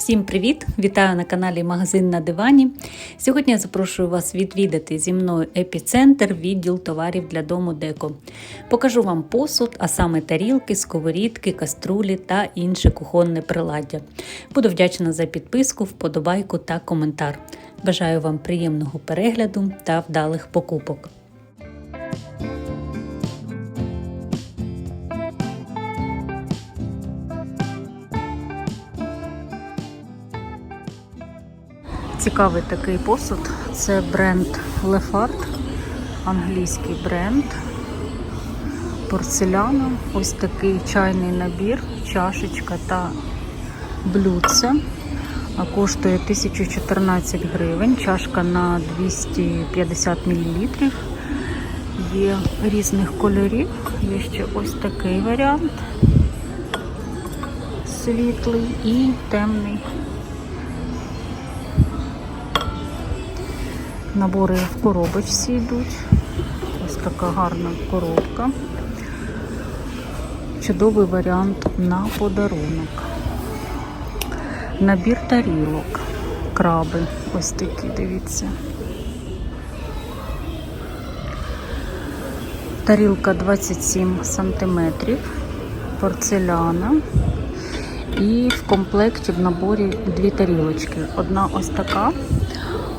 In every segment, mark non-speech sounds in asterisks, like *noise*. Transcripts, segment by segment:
Всім привіт! Вітаю на каналі Магазин на дивані. Сьогодні я запрошую вас відвідати зі мною епіцентр, відділ товарів для дому Деко. Покажу вам посуд, а саме тарілки, сковорідки, каструлі та інше кухонне приладдя. Буду вдячна за підписку, вподобайку та коментар. Бажаю вам приємного перегляду та вдалих покупок. Цікавий такий посуд. Це бренд Lefart, англійський бренд. Порцеляна. Ось такий чайний набір, чашечка та блюдце. Коштує 1014 гривень. Чашка на 250 мл. Є різних кольорів. Є ще ось такий варіант. Світлий і темний. Набори в коробочці йдуть. Ось така гарна коробка. Чудовий варіант на подарунок. Набір тарілок. Краби. Ось такі, дивіться. Тарілка 27 сантиметрів, порцеляна. І в комплекті в наборі дві тарілочки. Одна ось така,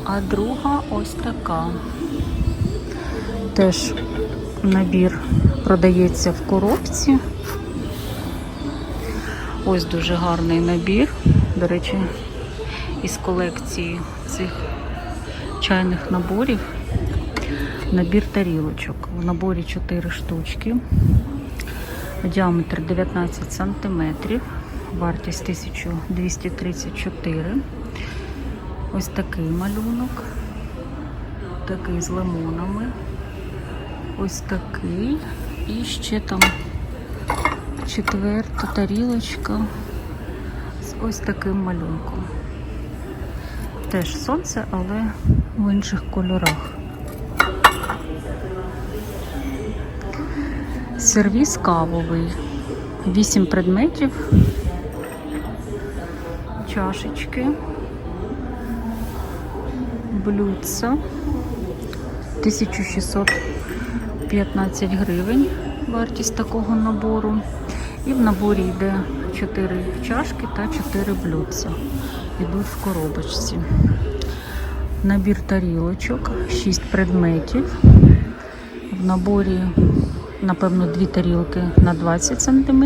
а друга ось така. Теж набір продається в коробці. Ось дуже гарний набір. До речі, із колекції цих чайних наборів. Набір тарілочок. В наборі 4 штучки. Діаметр 19 сантиметрів. Вартість 1234. Ось такий малюнок. Такий з лимонами. Ось такий. І ще там четверта тарілочка з ось таким малюнком. Теж сонце, але в інших кольорах. Сервіс кавовий. 8 предметів, чашечки, блюдца. 1615 гривень вартість такого набору. І в наборі йде 4 чашки та 4 блюдца. Йдуть в коробочці. Набір тарілочок, 6 предметів. В наборі, напевно, дві тарілки на 20 см,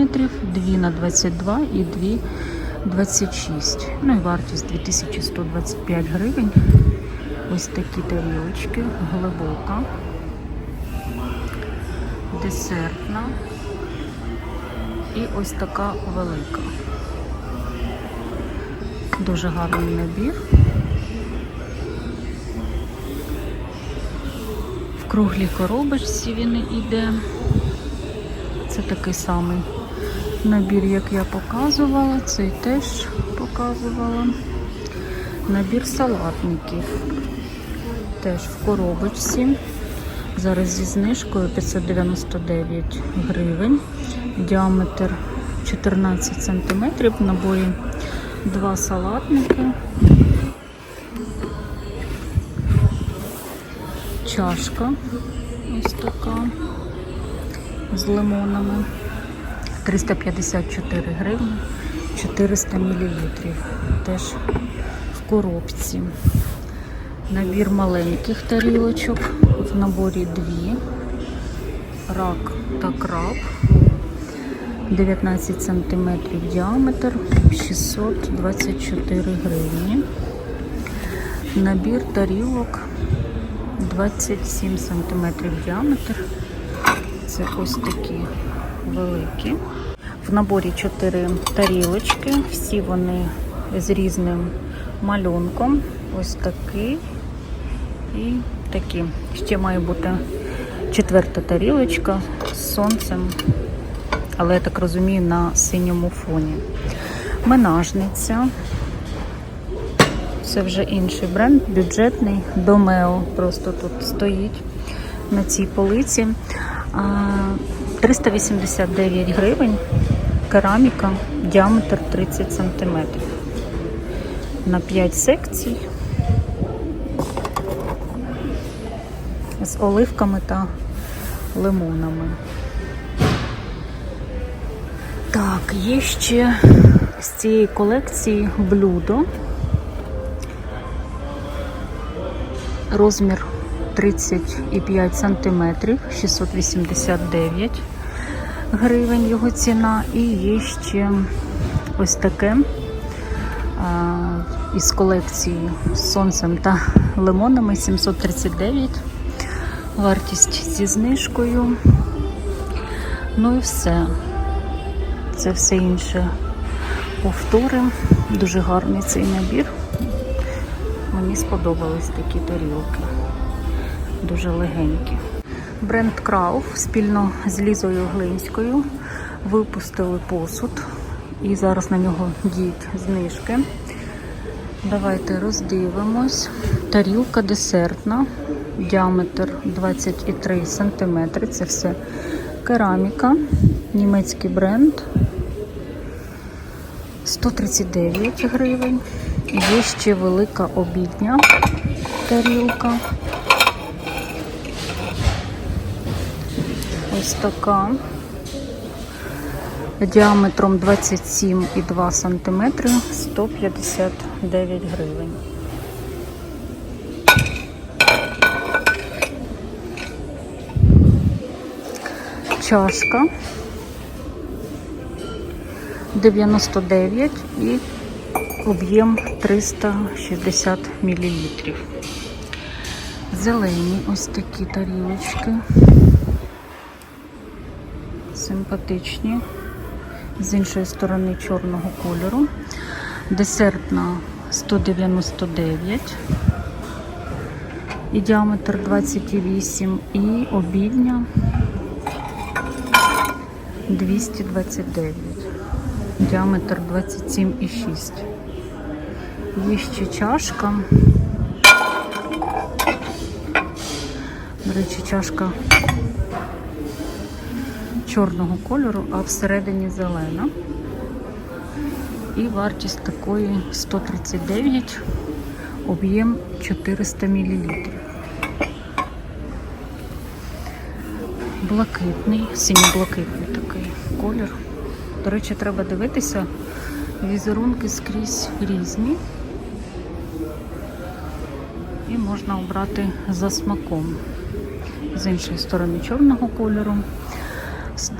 дві на 22 і дві 26. Ну і вартість 2125 гривень. Ось такі тарілочки, глибока, десертна і ось така велика. Дуже гарний набір. В круглій коробочці він іде. Це такий самий набір, як я показувала, цей теж показувала. Набір салатників. Теж в коробочці. Зараз зі знижкою 599 гривень. Діаметр 14 см. В наборі два салатники. Чашка ось така з лимонами. 354 гривні, 400 мл. Теж в коробці. Набір маленьких тарілочок. В наборі дві. Рак та краб. 19 см діаметр, 624 гривні. Набір тарілок 27 см діаметр. Це ось такі великі. В наборі 4 тарілочки. Всі вони з різним малюнком. Ось такий і такі. Ще має бути четверта тарілочка з сонцем, але я так розумію, на синьому фоні. Менажниця. Це вже інший бренд, бюджетний, Домео. Просто тут стоїть на цій полиці. 389 гривень. Кераміка, діаметр 30 см. на 5 секцій оливками та лимонами. Так, є ще з цієї колекції блюдо. Розмір 35 сантиметрів, 689 гривень його ціна. І є ще ось таке із колекції з сонцем та лимонами 739. Вартість зі знижкою. Ну і все. Це все інше повтори. Дуже гарний цей набір. Мені сподобались такі тарілки. Дуже легенькі. Бренд Крауф спільно з Лізою Глинською випустили посуд. І зараз на нього діють знижки. Давайте роздивимось. Тарілка десертна, діаметр 23 см. Це все кераміка, німецький бренд. 139 гривень. Є ще велика обідня тарілка. Ось така. Діаметром 27,2 см 159 гривень. Чашка 99 і об'єм 360 мл. Зелені ось такі тарілочки. Симпатичні. З іншої сторони чорного кольору. Десертна 199 і діаметр 28 і обідня 229 діаметр 27,6. Є ще чашка. До речі, чашка чорного кольору, а всередині зелена. І вартість такої 139, об'єм 400 мл. Блакитний, синьо-блакитний такий колір. До речі, треба дивитися, візерунки скрізь різні. І можна обрати за смаком. З іншої сторони чорного кольору.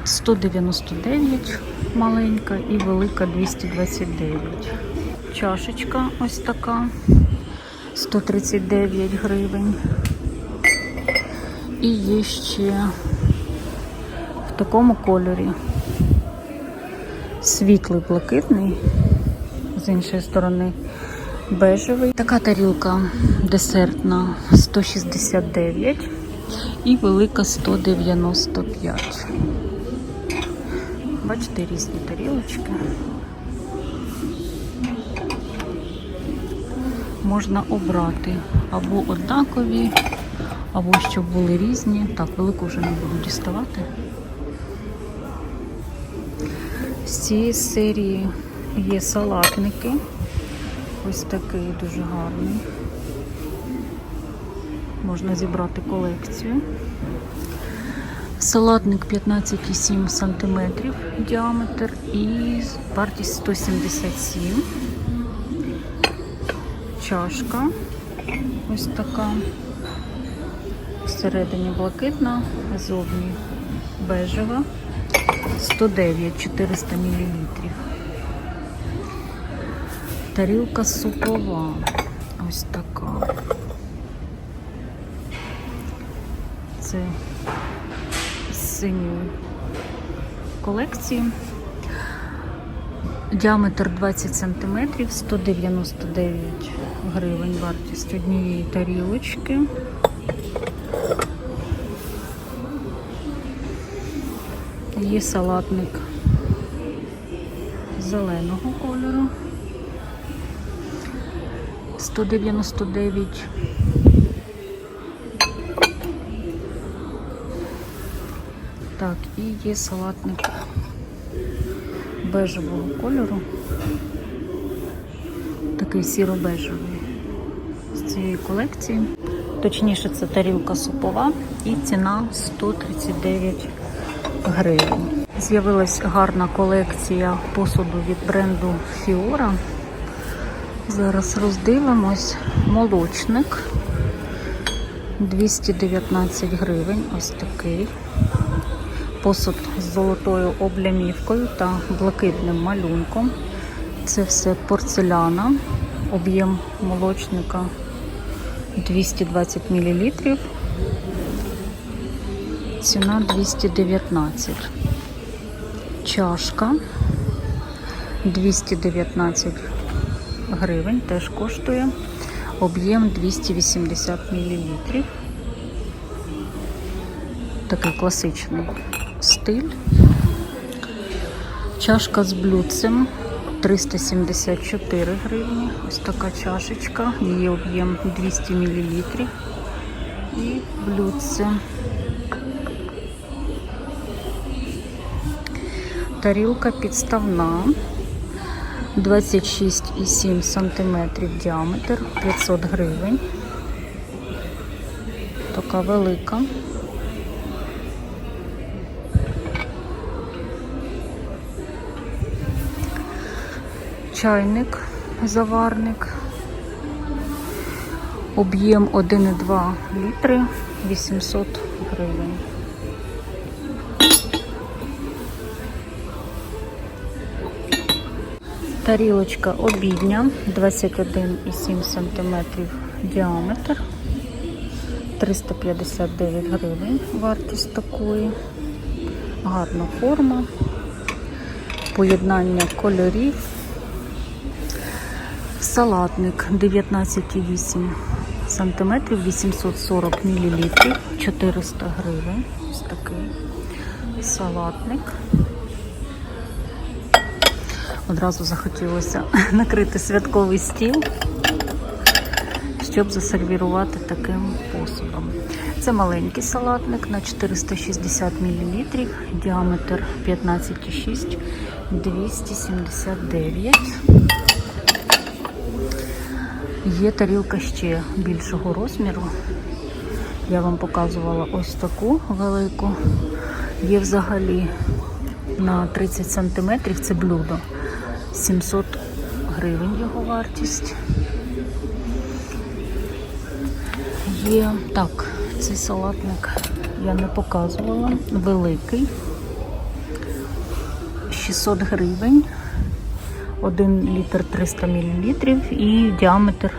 199 маленька і велика 229. Чашечка ось така 139 гривень. І є ще в такому кольорі світлий блакитний, з іншої сторони бежевий. Така тарілка десертна 169 і велика 195. Бачите, різні тарілочки. Можна обрати або однакові, або щоб були різні. Так, велику вже не буду діставати. З цієї серії є салатники. Ось такий дуже гарний. Можна зібрати колекцію. Салатник 15,7 см діаметр і вартість 177. Чашка ось така. Всередині блакитна, зовні бежева. 109 400 мл. Тарілка супова. Ось така. Це з синьої колекції. Діаметр 20 см, 199 гривень вартість однієї тарілочки. Є салатник зеленого кольору. 199. Так, і є салатник бежевого кольору. Такий сіро-бежевий з цієї колекції. Точніше, це тарілка супова і ціна 139 гривень. З'явилась гарна колекція посуду від бренду Fiora. Зараз роздивимось. Молочник 219 гривень. Ось такий. Посуд з золотою облямівкою та блакитним малюнком. Це все порцеляна. Об'єм молочника 220 мл. Ціна 219. Чашка 219 гривень теж коштує. Об'єм 280 мл. Такий класичний стиль. Чашка з блюдцем 374 гривні. Ось така чашечка. Її об'єм 200 мл. І блюдце. Тарілка підставна. 26,7 см діаметр, 500 гривень. Така велика. Чайник, заварник. Об'єм 1,2 літри, 800 гривень. Тарілочка обідня 21,7 см діаметр. 359 гривень вартість такої. Гарна форма, поєднання кольорів. Салатник 19,8 см, 840 мл, 400 гривень. Ось такий салатник. Одразу захотілося *laughs* накрити святковий стіл, щоб засервірувати таким посудом. Це маленький салатник на 460 мл, діаметр 15,6, 279. Є тарілка ще більшого розміру. Я вам показувала ось таку велику. Є взагалі на 30 см це блюдо. 700 гривень його вартість. Є так, цей салатник я не показувала. Великий. 600 гривень. 1 літр 300 мл і діаметр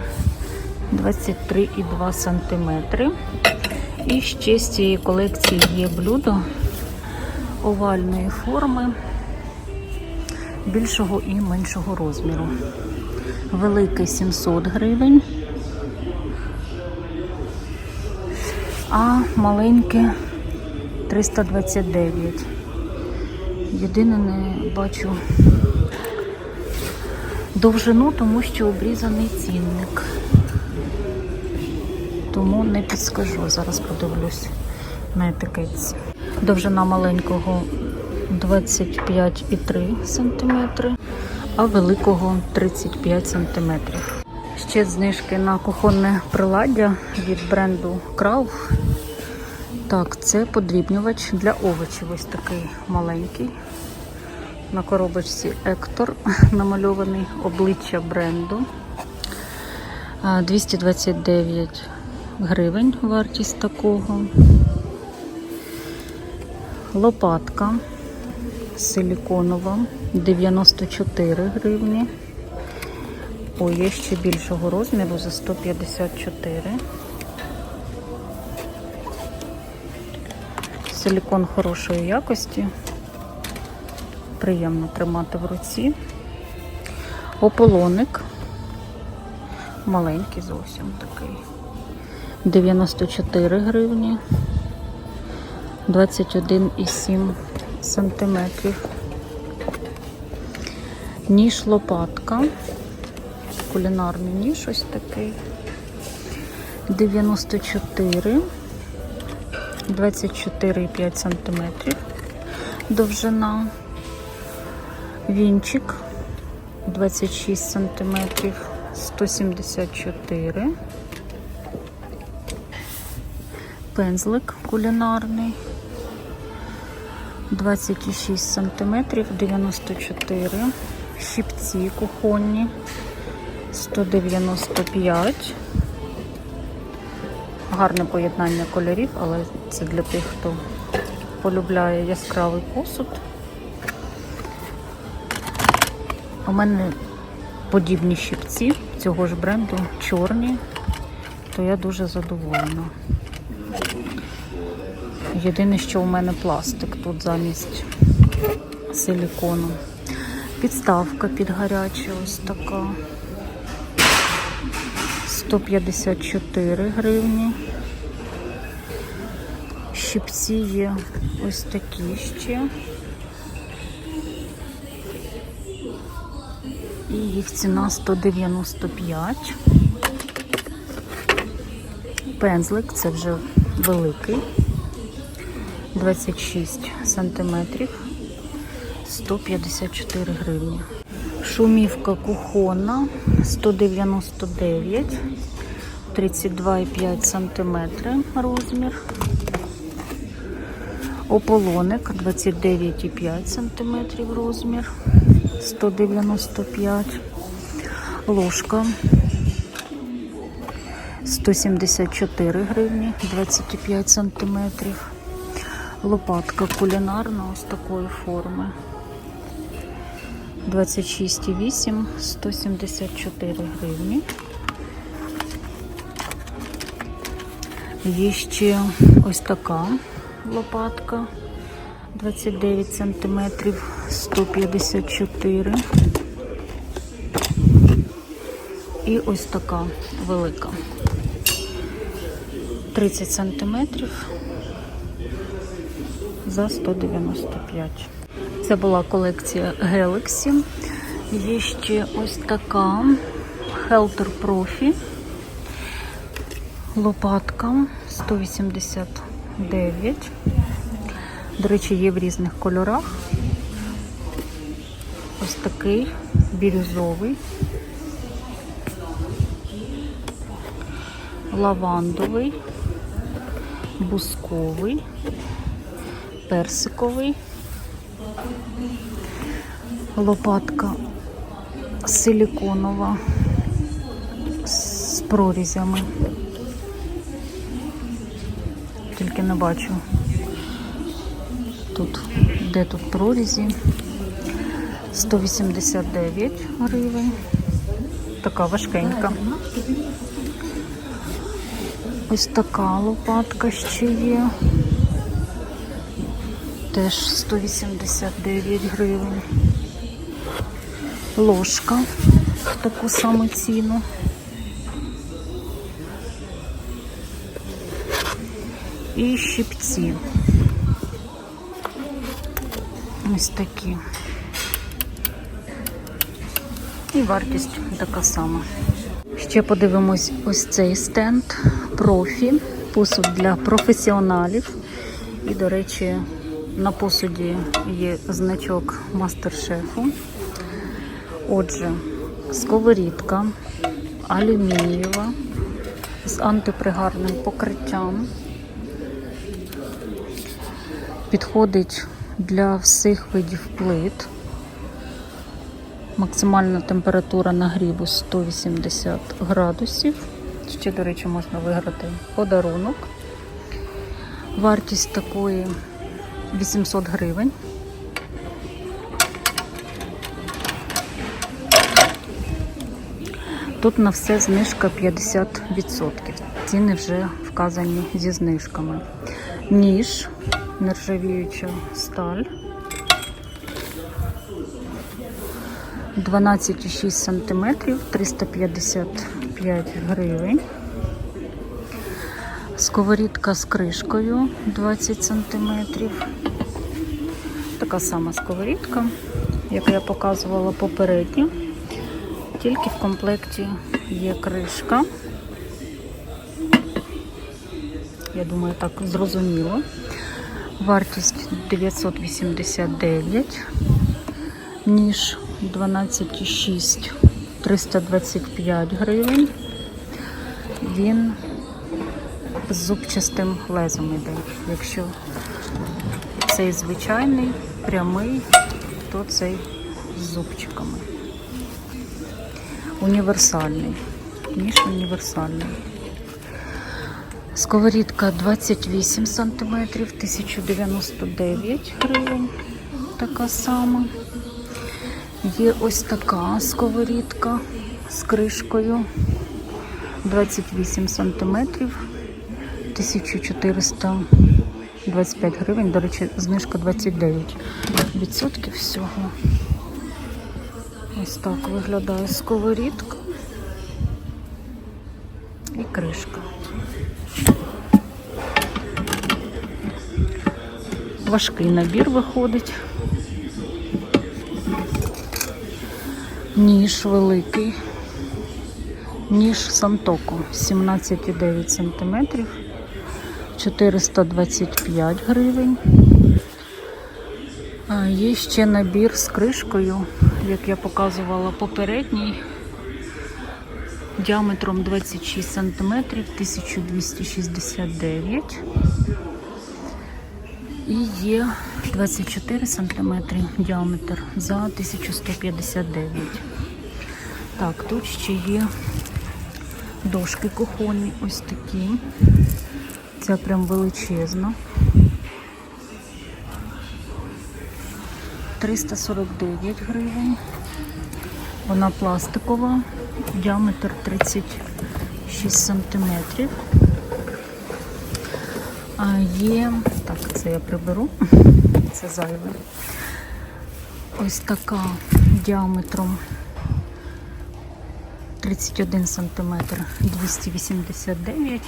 23,2 см. І ще з цієї колекції є блюдо овальної форми більшого і меншого розміру. Великий 700 гривень, а маленьке 329. Єдине не бачу довжину, тому що обрізаний цінник. Тому не підскажу. Зараз подивлюсь на етикетці. Довжина маленького 25,3 см, а великого 35 см. Ще знижки на кухонне приладдя від бренду Крауф. Так, це подрібнювач для овочів. Ось такий маленький. На коробочці Ектор намальований обличчя бренду. 229 гривень вартість такого. Лопатка силіконова 94 гривні. О, є ще більшого розміру за 154. Силікон хорошої якості. Приємно тримати в руці. Ополоник. Маленький зовсім такий. 94 гривні. 21,7 сантиметрів. Ніж лопатка. Кулінарний ніж ось такий. 94, 24,5 сантиметрів. Довжина. Вінчик 26 сантиметрів 174. Пензлик кулінарний. 26 сантиметрів, 94. Щипці кухонні. 195. Гарне поєднання кольорів, але це для тих, хто полюбляє яскравий посуд. У мене подібні щипці цього ж бренду чорні, то я дуже задоволена. Єдине, що у мене пластик тут замість силікону. Підставка під гаряче ось така. 154 гривні. Щипці є ось такі ще. І їх ціна 195. Пензлик це вже великий. 26 сантиметрів. 154 гривні. Шумівка кухонна 199, 32,5 сантиметри розмір. Ополоник 29,5 сантиметрів розмір. 195. Ложка 174 гривні, 25 сантиметрів. Лопатка кулінарна ось такої форми. 26,8, 174 гривні. Є ще ось така лопатка 29 сантиметрів, 154. І ось така велика. 30 сантиметрів за 195. Це була колекція Galaxy. Є ще ось така Helter Profi. Лопатка 189. До речі, є в різних кольорах. Ось такий бірюзовий, лавандовий, бусковий, персиковий. Лопатка силіконова з прорізями. Тільки не бачу тут, де тут прорізі. 189 гривень. Така важкенька. Ось така лопатка ще є. Теж 189 гривень. Ложка в таку саму ціну. І щипці. Ось такі. І вартість така сама. Ще подивимось ось цей стенд профі, посуд для професіоналів. І, до речі, на посуді є значок мастер-шефу. Отже, сковорідка алюмінієва з антипригарним покриттям. Підходить для всіх видів плит. Максимальна температура нагріву 180 градусів. Ще, до речі, можна виграти подарунок. Вартість такої 800 гривень. Тут на все знижка 50%. Ціни вже вказані зі знижками. Ніж, нержавіюча сталь. 12,6 см, 355 гривень. Сковорідка з кришкою 20 см. Така сама сковорідка, як я показувала попередньо. Тільки в комплекті є кришка. Я думаю, так зрозуміло. Вартість 989, ніж 12,6 325 гривень. Він з зубчастим лезом іде. Якщо цей звичайний, прямий, то цей з зубчиками. Універсальний. Ніж універсальний. Сковорідка 28 см, 1099 гривень. Така сама. Є ось така сковорідка з кришкою 28 см, 1425 гривень. До речі, знижка 29% всього. Ось так виглядає сковорідка і кришка. Важкий набір виходить. Ніж великий. Ніж Сантоко 17,9 см, 425 гривень. Є ще набір з кришкою, як я показувала попередній, діаметром 26 см, 1269 і є 24 см діаметр за 1159. Так, тут ще є дошки кухонні, ось такі. Це прям величезна. 349 гривень. Вона пластикова, діаметр 36 сантиметрів. А є, так, це я приберу, це зайве. Ось така діаметром 31 сантиметр 289.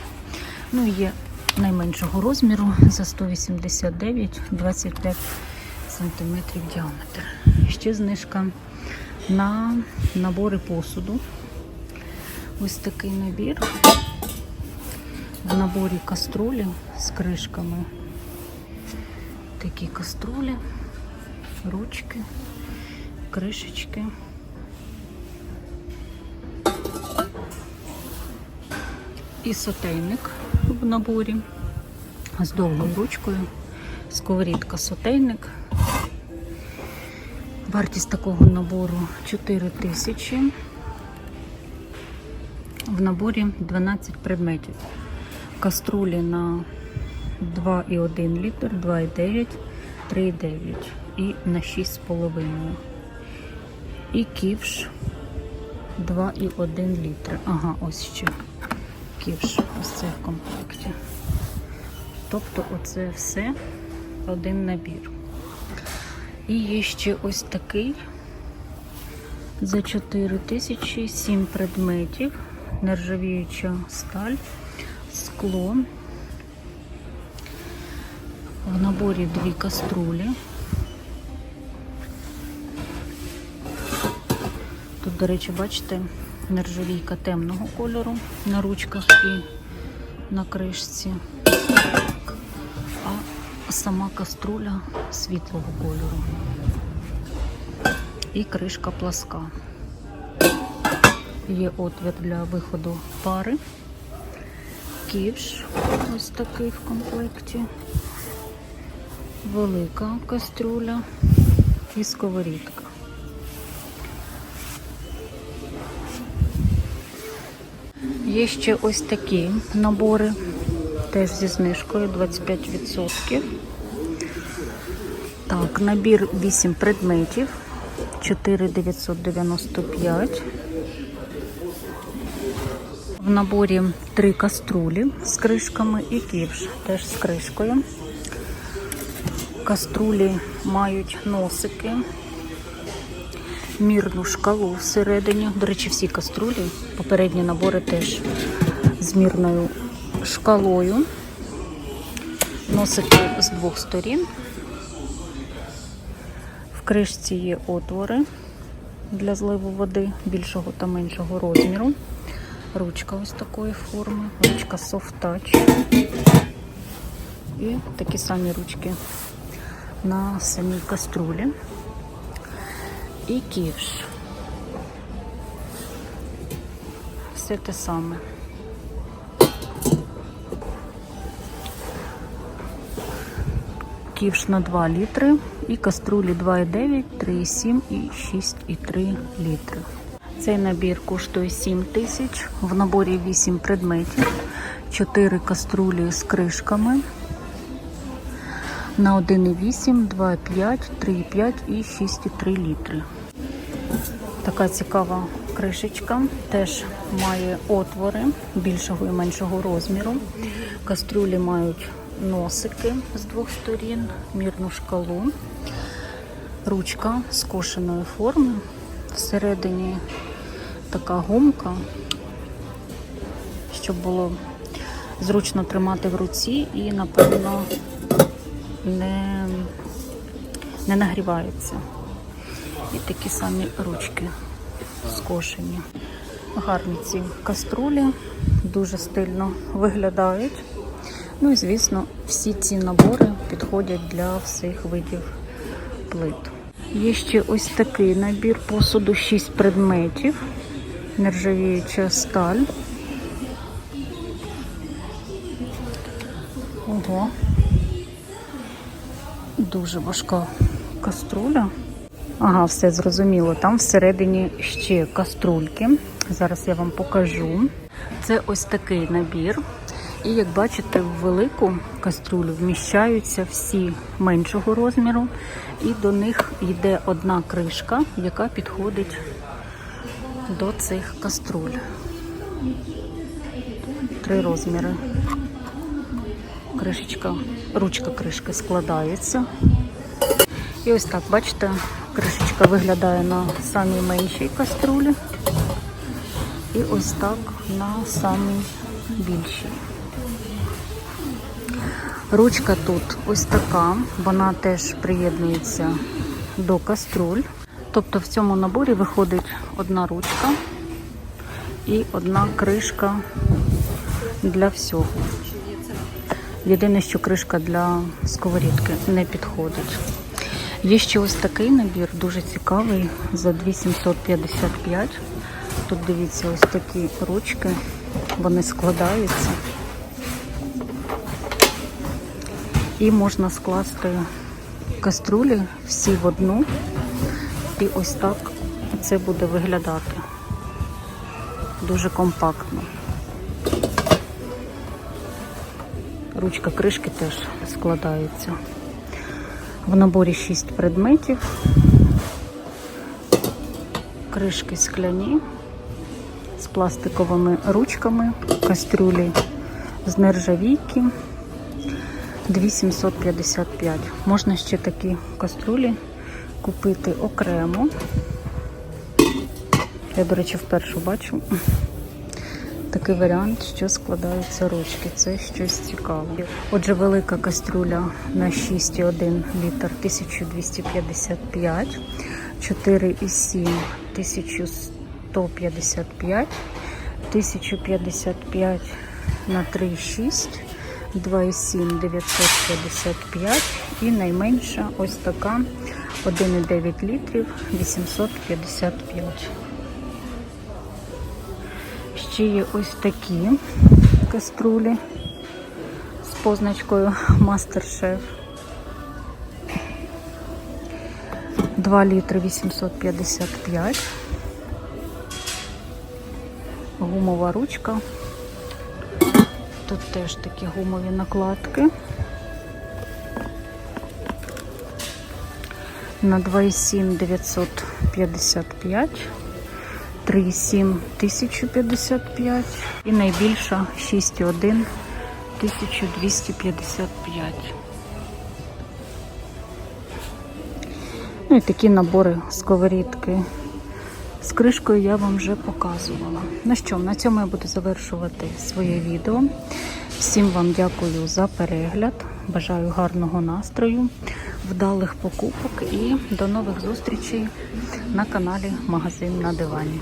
Ну є найменшого розміру за 189, 25 сантиметрів діаметр. Ще знижка на набори посуду. Ось такий набір. В наборі каструлі з кришками. Такі каструлі, ручки, кришечки. І сотейник в наборі з довгою ручкою. Сковорідка сотейник. Вартість такого набору 4 тисячі. В наборі 12 предметів. Каструлі на 2,1 літр, 2,9, 3,9 і на 6,5. І ківш 2,1 літр. Ага, ось ще ківш. Ось це в комплекті. Тобто оце все один набір. І є ще ось такий за 4 тисячі 7 предметів, нержавіюча сталь, скло. В наборі дві каструлі. Тут, до речі, бачите, нержавійка темного кольору на ручках і на кришці. А сама каструля світлого кольору. І кришка пласка. Є отвір для виходу пари. Ківш ось такий в комплекті. Велика каструля і сковорідка. Є ще ось такі набори, теж зі знижкою 25%. Так, набір 8 предметів, 4,995. В наборі 3 каструлі з кришками і ківш теж з кришкою. Каструлі мають носики, мірну шкалу всередині. До речі, всі каструлі, попередні набори теж з мірною шкалою. Носики з двох сторін. В кришці є отвори для зливу води більшого та меншого розміру. Ручка ось такої форми, ручка soft touch. І такі самі ручки на самій каструлі. І ківш. все те саме. Ківш на 2 літри і каструлі 2,9, 3,7 і 6,3 літри. Цей набір коштує 7 тисяч. В наборі 8 предметів, 4 каструлі з кришками на 1,8, 2,5, 3,5 і 6,3 літри. Така цікава кришечка, теж має отвори більшого і меншого розміру. Каструлі мають носики з двох сторін, мірну шкалу, ручка скошеної форми. Всередині така гумка, щоб було зручно тримати в руці і, напевно, не, не нагрівається. І такі самі ручки скошені. Гарні ці каструлі, дуже стильно виглядають. Ну і звісно, всі ці набори підходять для всіх видів плит. Є ще ось такий набір посуду, 6 предметів, нержавіюча сталь. Ого. Дуже важка каструля. Ага, все зрозуміло. Там всередині ще каструльки. Зараз я вам покажу. Це ось такий набір. І як бачите, в велику каструлю вміщаються всі меншого розміру, і до них йде одна кришка, яка підходить до цих каструль. Три розміри. Кришечка, ручка кришки складається. І ось так, бачите, кришечка виглядає на самій меншій каструлі. І ось так на самій більшій. Ручка тут ось така, вона теж приєднується до каструль. Тобто в цьому наборі виходить одна ручка і одна кришка для всього. Єдине, що кришка для сковорідки не підходить. Є ще ось такий набір, дуже цікавий, за 2755. Тут дивіться, ось такі ручки, вони складаються. І можна скласти каструлі всі в одну. І ось так це буде виглядати. Дуже компактно. Ручка кришки теж складається. В наборі 6 предметів. Кришки скляні з пластиковими ручками, кастрюлі з нержавійки. 2755. Можна ще такі каструлі купити окремо. Я, до речі, вперше бачу такий варіант, що складаються ручки. Це щось цікаве. Отже, велика кастрюля на 6,1 літр 1255, 4,7 1155, 1055 на 3,6. 2,7 955 і найменша ось така 1,9 літрів 855. Ще є ось такі каструлі з позначкою Masterchef. 2 літри 855. Гумова ручка. Тут теж такі гумові накладки. На 2,7 955, 3,7 1055 і найбільша 6,1 1255. Ну і такі набори сковорідки з кришкою я вам вже показувала. Ну що, на цьому я буду завершувати своє відео. Всім вам дякую за перегляд. Бажаю гарного настрою, вдалих покупок і до нових зустрічей на каналі Магазин на дивані.